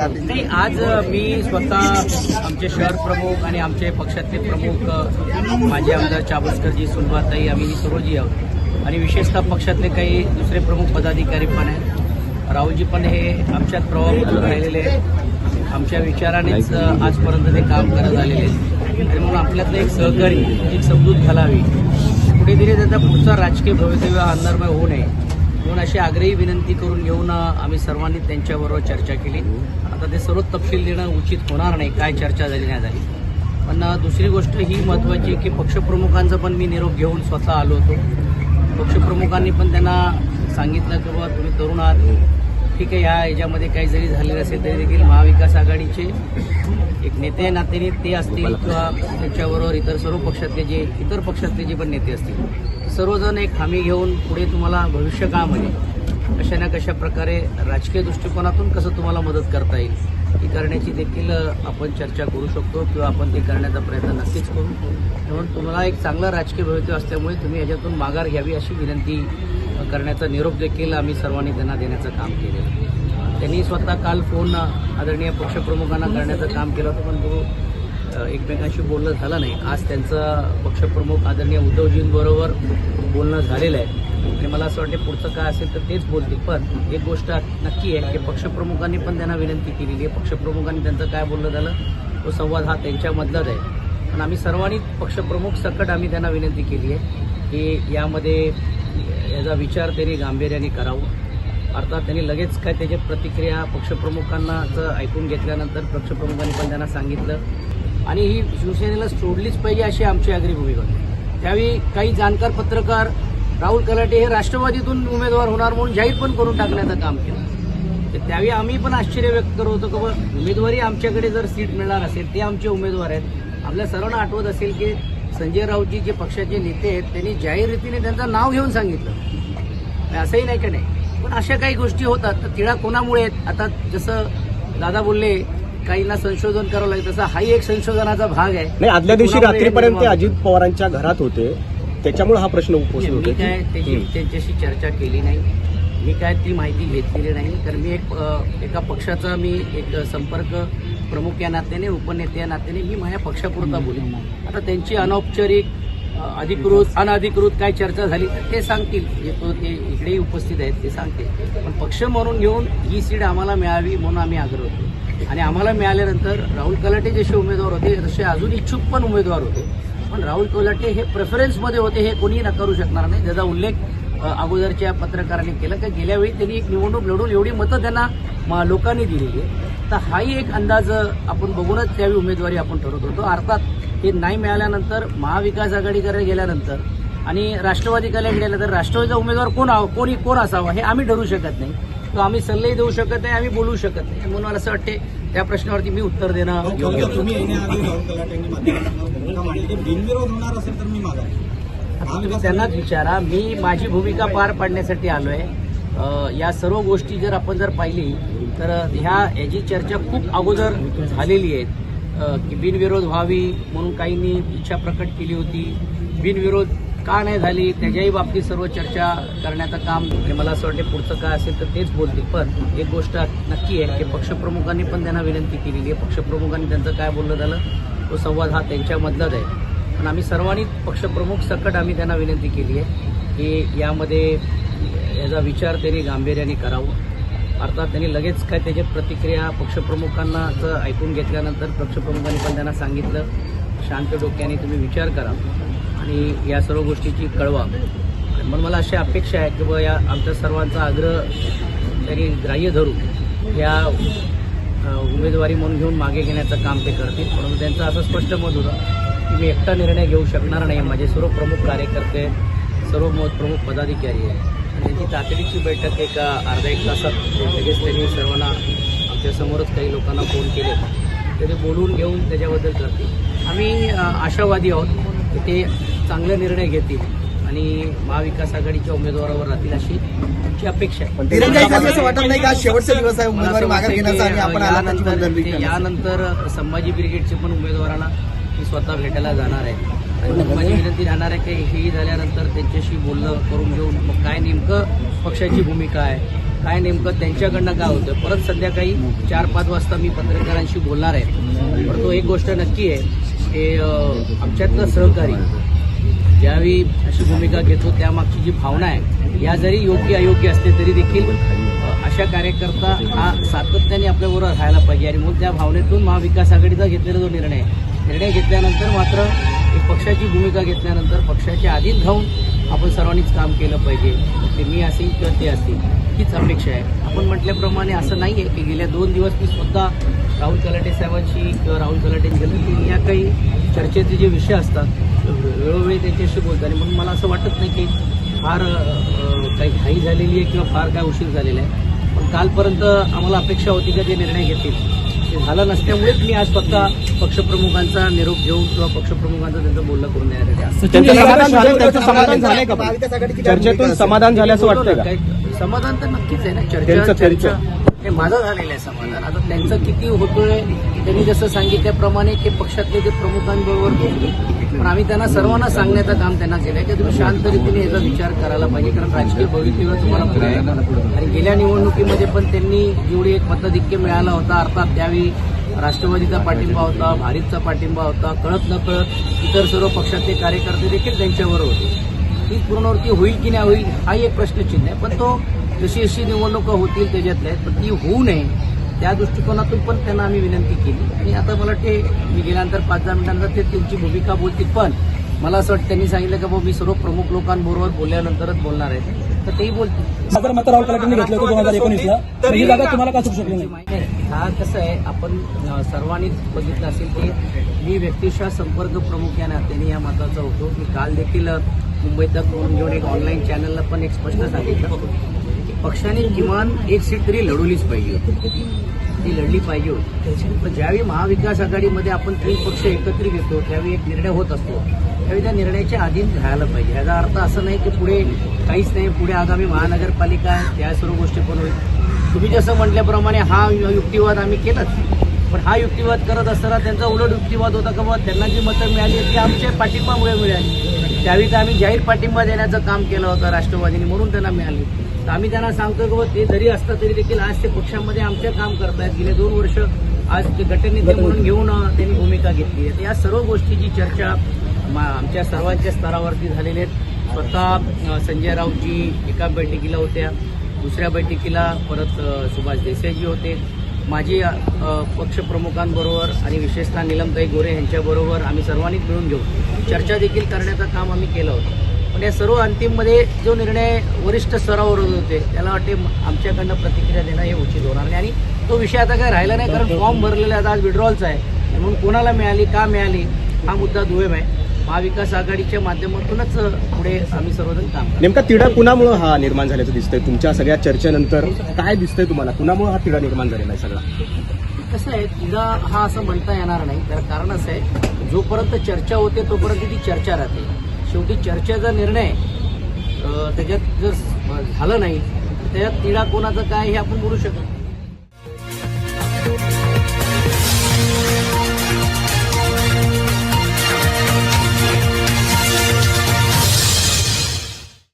नाही आज मी स्वतः आमचे शहर प्रमुख आणि आमचे पक्षातले प्रमुख माझे माजी आमदार चाबसकरजी सुनबाताई आम्ही सर्वजी आहोत. आणि विशेषतः पक्षातले काही दुसरे प्रमुख पदाधिकारी पण आहेत. राहुलजी पण हे आमच्यात प्रभाव राहिलेले आहेत. आमच्या विचारानेच आजपर्यंत ते काम करत आलेले आहेत. आणि म्हणून आपल्यातलं एक सहकारी एक समजूत घालावी. कुठेतरी त्याचा पुढचा राजकीय भवितव्य अंधारमय होऊ नये. म्हणून अशी आग्रही विनंती करून घेऊन आम्ही सर्वांनी त्यांच्याबरोबर चर्चा केली. आता ते सर्व तपशील देणं उचित होणार नाही काय चर्चा झाली नाही झाली. पण दुसरी गोष्ट ही महत्त्वाची की पक्षप्रमुखांचा पण मी निरोप घेऊन स्वतः आलो होतो. पक्षप्रमुखांनी पण त्यांना सांगितलं की बाबा तुम्ही तरुण आहात. ठीक आहे या याच्यामध्ये काही जरी झालेलं असेल तरी देखील महाविकास आघाडीचे एक नेते नातेने ते असतील किंवा त्यांच्याबरोबर इतर सर्व पक्षातले जे इतर पक्षातले जे पण नेते असतील. सर्वजण एक हमी घेऊन पुढे तुम्हाला भविष्य काळामध्ये कशा ना कशा प्रकारे राजकीय दृष्टिकोनातून कसं तुम्हाला मदत करता येईल ती करण्याची देखील आपण चर्चा करू शकतो किंवा आपण ते करण्याचा प्रयत्न नक्कीच करू. म्हणून तुम्हाला एक चांगलं राजकीय भवितव्य असल्यामुळे तुम्ही याच्यातून माघार घ्यावी अशी विनंती करण्याचा निरोप देखील आम्ही सर्वांनी त्यांना देण्याचं काम केलेलं त्यांनी स्वतः काल फोन आदरणीय पक्षप्रमुखांना करण्याचं काम केलं होतं पण तो एकमेकांशी बोलणं झालं नाही. आज त्यांचं पक्षप्रमुख आदरणीय उद्धवजींबरोबर बोलणं झालेलं आहे. आणि मला असं वाटतं पुढचं काय असेल तर तेच बोलतील. पण एक गोष्ट नक्की आहे की पक्षप्रमुखांनी पण त्यांना विनंती केलेली आहे. पक्षप्रमुखांनी त्यांचं काय बोलणं झालं तो संवाद हा त्यांच्यामधलाच आहे. पण आम्ही सर्वांनी पक्षप्रमुख सकट आम्ही त्यांना विनंती केली आहे की यामध्ये याचा विचार त्यांनी गांभीर्याने करावा. अर्थात त्यांनी लगेच काय त्याची प्रतिक्रिया पक्षप्रमुखांना ऐकून घेतल्यानंतर पक्षप्रमुखांनी पण त्यांना सांगितलं. आणि ही शिवसेनेला सोडलीच पाहिजे अशी आमची आग्री भूमिका त्यावेळी काही जाणकार पत्रकार राहुल कलाटे हे राष्ट्रवादीतून उमेदवार होणार म्हणून जाहीर पण करून टाकण्याचं काम केलं. तर त्यावेळी आम्ही पण आश्चर्य व्यक्त करत होतो की उमेदवारी आमच्याकडे जर सीट मिळणार असेल ते आमचे उमेदवार आहेत. आपल्या सर्वांना आठवत असेल की संजय राऊतजी जे पक्षाचे नेते आहेत त्यांनी जाहीर रीतीने त्यांचं नाव घेऊन सांगितलं. असंही नाही का नाही? पण अशा काही गोष्टी होतात. तर तिळा कोणामुळे आहेत? आता जसं दादा बोलले काहींना संशोधन करावं लागेल तसा हाही एक संशोधनाचा भाग आहे. नाही आदल्या दिवशी रात्रीपर्यंत अजित पवारांच्या घरात होते. त्याच्यामुळे हा प्रश्न उपस्थित मी होतो काय त्याची. त्यांच्याशी चर्चा केली नाही. मी काय ती माहिती घेतलेली नाही. तर मी एक एका पक्षाचा मी एक संपर्क प्रमुख या नात्याने उपनेते या नात्याने मी माझ्या पक्षापुरता बोलेन आता त्यांची अनौपचारिक अधिकृत अनधिकृत काय चर्चा झाली तर ते सांगतील. तो ते इकडेही उपस्थित आहेत ते सांगतील. पण पक्ष म्हणून घेऊन ही सीट आम्हाला मिळावी म्हणून आम्ही आग्रह होतो. आणि आम्हाला मिळाल्यानंतर राहुल कलाटे जसे उमेदवार होते तसे अजून इच्छुक पण उमेदवार होते. पण राहुल कलाटे हे प्रेफरन्समध्ये होते हे कोणीही नकारू शकणार नाही. त्याचा उल्लेख अगोदरच्या पत्रकारांनी केला की गेल्या वेळी त्यांनी एक निवडणूक लढून एवढी मतं त्यांना लोकांनी दिलेली आहे. तर हाही एक अंदाज आपण बघूनच त्यावेळी उमेदवारी आपण ठरवत होतो. अर्थात हे नाही मिळाल्यानंतर महाविकास आघाडीकडे गेल्यानंतर आणि राष्ट्रवादीकडे गेल्यानंतर राष्ट्रवादीचा उमेदवार कोण आव- कोणी कोण असावा हे आम्ही ठरू शकत नाही. तो आम्ही सल्लेही देऊ शकत नाही आम्ही बोलू शकत नाही. म्हणून मला असं वाटते त्या प्रश्नावरती मी उत्तर देणं. तुम्ही त्यांनाच विचारा. मी माझी भूमिका पार पाडण्यासाठी आलोय. या सर्व गोष्टी जर आपण जर पाहिली तर ह्या याची चर्चा खूप अगोदर झालेली आहे. की बिनविरोध व्हावी म्हणून काहींनी इच्छा प्रकट केली होती. बिनविरोध का नाही झाली त्याच्याही बाबतीत सर्व चर्चा करण्याचं काम आणि मला असं वाटते पुढचं काय असेल तर तेच बोलतील. पण एक गोष्ट नक्की आहे की पक्षप्रमुखांनी पण त्यांना विनंती केलेली आहे. पक्षप्रमुखांनी त्यांचं काय बोललं झालं तो संवाद हा त्यांच्यामधलाच आहे. पण आम्ही सर्वांनी पक्षप्रमुख सकट आम्ही त्यांना विनंती केली आहे की यामध्ये याचा विचार त्यांनी गांभीर्याने करावा. अर्थात त्यांनी लगेच काय त्याच्या प्रतिक्रिया पक्षप्रमुखांना ऐकून घेतल्यानंतर पक्षप्रमुखांनी पण त्यांना सांगितलं. शांत डोक्याने तुम्ही विचार करा. आणि या सर्व गोष्टीची कळवा. म्हणून मला अशी अपेक्षा आहे की बुवा या आमच्या सर्वांचा आग्रह त्यांनी ग्राह्य धरून या उमेदवारी म्हणून घेऊन मागे घेण्याचं काम ते करतील. म्हणून त्यांचं असं स्पष्ट मत होतं की मी एकटा निर्णय घेऊ शकणार नाही. माझे सर्व प्रमुख कार्यकर्ते सर्व मत प्रमुख पदाधिकारी आहे त्यांची तातडीची बैठक एका अर्धा एक तासात लगेच त्यांनी सर्वांना आमच्यासमोरच काही लोकांना फोन केले. तर ते बोलून घेऊन त्याच्याबद्दल करतील. आम्ही आशावादी आहोत की ते चांगले निर्णय घेतील आणि महाविकास आघाडीच्या उमेदवारावर राहतील अशी आमची अपेक्षा आहे. यानंतर संभाजी ब्रिगेडचे पण उमेदवाराला मी स्वतः भेटायला जाणार आहे. आणि मग माझी विनंती राहणार आहे की हेही झाल्यानंतर त्यांच्याशी बोलणं करून घेऊन मग काय नेमकं पक्षाची भूमिका आहे काय नेमकं त्यांच्याकडनं काय होतं परत संध्याकाळी चार पाच वाजता मी पत्रकारांशी बोलणार आहे. परंतु एक गोष्ट नक्की आहे की आमच्यातलं सहकारी ज्यावेळी अशी भूमिका घेतो त्यामागची जी भावना आहे या जरी योग्य अयोग्य असते तरी देखील अशा कार्यकर्ता हा सातत्याने आपल्याबरोबर राहायला पाहिजे. आणि मग त्या भावनेतून महाविकास आघाडीचा घेतलेला जो निर्णय निर्णय घेतल्यानंतर मात्र एक पक्षाची भूमिका घेतल्यानंतर पक्षाच्या आधीच घाऊन आपण सर्वांनीच काम केलं पाहिजे. ते मी असेल किंवा ते असतील हीच अपेक्षा आहे. आपण म्हटल्याप्रमाणे असं नाही आहे की गेल्या दोन दिवस मी स्वतः राहुल कलाटे साहेबांशी किंवा राहुल कलाटेंची गेलं की या काही चर्चेचे जे विषय असतात वेळोवेळी त्यांच्याशी बोलतो आणि म्हणून मला असं वाटत नाही की फार काही घाई झालेली आहे किंवा फार काय उशीर झालेला आहे. पण कालपर्यंत आम्हाला अपेक्षा होती का ते निर्णय घेतील ते झालं नसल्यामुळेच मी आज फक्त पक्षप्रमुखांचा निरोप घेऊन किंवा पक्षप्रमुखांचं त्यांचं बोलणं करून त्यांचं समाधान झालं असं वाटतंय का? काही समाधान तर नक्कीच आहे ना. चर्चा. हे माझं झालेलं आहे समाधान. आता त्यांचं किती होतोय त्यांनी जसं सांगितल्याप्रमाणे ते पक्षातले ते प्रमुखांबरोबर बोलले पण आम्ही त्यांना सर्वांना सांगण्याचं काम त्यांना केलं आहे की तुम्ही शांत रीतीने याचा विचार करायला पाहिजे कारण राजकीय भवितव्य तुम्हाला पुढे आहे आणि गेल्या निवडणुकीमध्ये पण त्यांनी जेवढी एक मताधिक्य मिळाला होता अर्थात त्यावेळी राष्ट्रवादीचा पाठिंबा होता भारीपचा पाठिंबा होता कळत न कळत इतर सर्व पक्षातले कार्यकर्ते देखील त्यांच्यावर होते. ती पूर्णवृत्ती होईल की नाही होईल हाही एक प्रश्नचिन्ह आहे पण तो जशी जशी निवडणुका होतील त्याच्यातल्या आहेत पण ती होऊ नये त्या दृष्टिकोनातून पण त्यांना आम्ही विनंती केली. आणि आता मला वाटते मी गेल्यानंतर पाच दहा मिनिटांनंतर ते त्यांची भूमिका बोलतील पण मला असं वाटतं त्यांनी सांगितलं की बाबा मी सर्व प्रमुख लोकांबरोबर बोलल्यानंतरच बोलणार आहे. तर तेही बोलतील. सागर मत राहुल कलाटांनी घेतलं होतं दोन हजार एकोणीसला. तर ही जागा तुम्हाला का सुटू शकली नाही? नाही, हा कसं आहे आपण सर्वांनीच बघितलं असेल की मी व्यक्तिशः संपर्क प्रमुख या नात्याने या मताचा होतो. मी काल देखील मुंबईचा फोन घेऊन एक ऑनलाईन चॅनलला पण एक स्पष्ट सांगितलं. पक्षाने किमान एक सीट तरी लढवलीच पाहिजे होती. ती लढली पाहिजे होती. पण ज्यावेळी महाविकास आघाडीमध्ये आपण तीन पक्ष एकत्रित येतो त्यावेळी एक निर्णय होत असतो. त्यावेळी त्या निर्णयाच्या अधीन राहायला पाहिजे. याचा अर्थ असं नाही की पुढे काहीच नाही पुढे आगामी महानगरपालिका आहे त्या सर्व गोष्टी पण होईल. तुम्ही जसं म्हटल्याप्रमाणे हा युक्तिवाद आम्ही केलाच. पण हा युक्तिवाद करत असताना त्यांचा उलट युक्तिवाद होता का बाबा त्यांना जी मतं मिळाली ती आमच्या पाठिंबामुळे मिळाली. त्यावेळी तर आम्ही जाहीर पाठिंबा देण्याचं काम केलं होतं राष्ट्रवादीने म्हणून त्यांना मिळाली. तर आम्ही त्यांना सांगतो की ते जरी असतं तरी देखील आज ते पक्षामध्ये आमच्या काम करतायत. गेले दोन वर्ष आज ते गटनेते म्हणून घेऊन त्यांनी भूमिका घेतली आहे. या सर्व गोष्टीची चर्चा आमच्या सर्वांच्या स्तरावरती झालेली आहेत. स्वतः संजय राऊतजी एका बैठकीला होत्या. दुसऱ्या बैठकीला परत सुभाष देसाईजी होते. माझी पक्षप्रमुखांबरोबर आणि विशेषतः निलमताई गोरे यांच्याबरोबर आम्ही सर्वांनी मिळून घेऊ चर्चा देखील करण्याचं काम आम्ही केलं होतं. पण या सर्व अंतिममध्ये जो निर्णय वरिष्ठ स्तरावर होते त्याला वाटते आमच्याकडनं प्रतिक्रिया देणं हे उचित होणार नाही. आणि तो विषय आता काय राहिला नाही कारण फॉर्म भरलेला आता आज विड्रॉलचा आहे. म्हणून कोणाला मिळाली का मिळाली हा मुद्दा दुय्यम आहे. महाविकास आघाडीच्या माध्यमातूनच पुढे आम्ही सर्वजण काम. नेमका तिढा कुणामुळे हा निर्माण झाल्याचं दिसतंय तुमच्या सगळ्या चर्चेनंतर काय दिसतंय तुम्हाला कुणामुळे हा तिढा निर्माण झालेला आहे सगळा कसं आहे तिला हा असं म्हणता येणार नाही त्याला कारण असं आहे जोपर्यंत चर्चा होते तोपर्यंत ती चर्चा राहते शेवटी चर्चेचा निर्णय त्याच्यात जर झालं नाही तर त्याच्यात तिढा कोणाचं काय हे आपण बोलू शकत.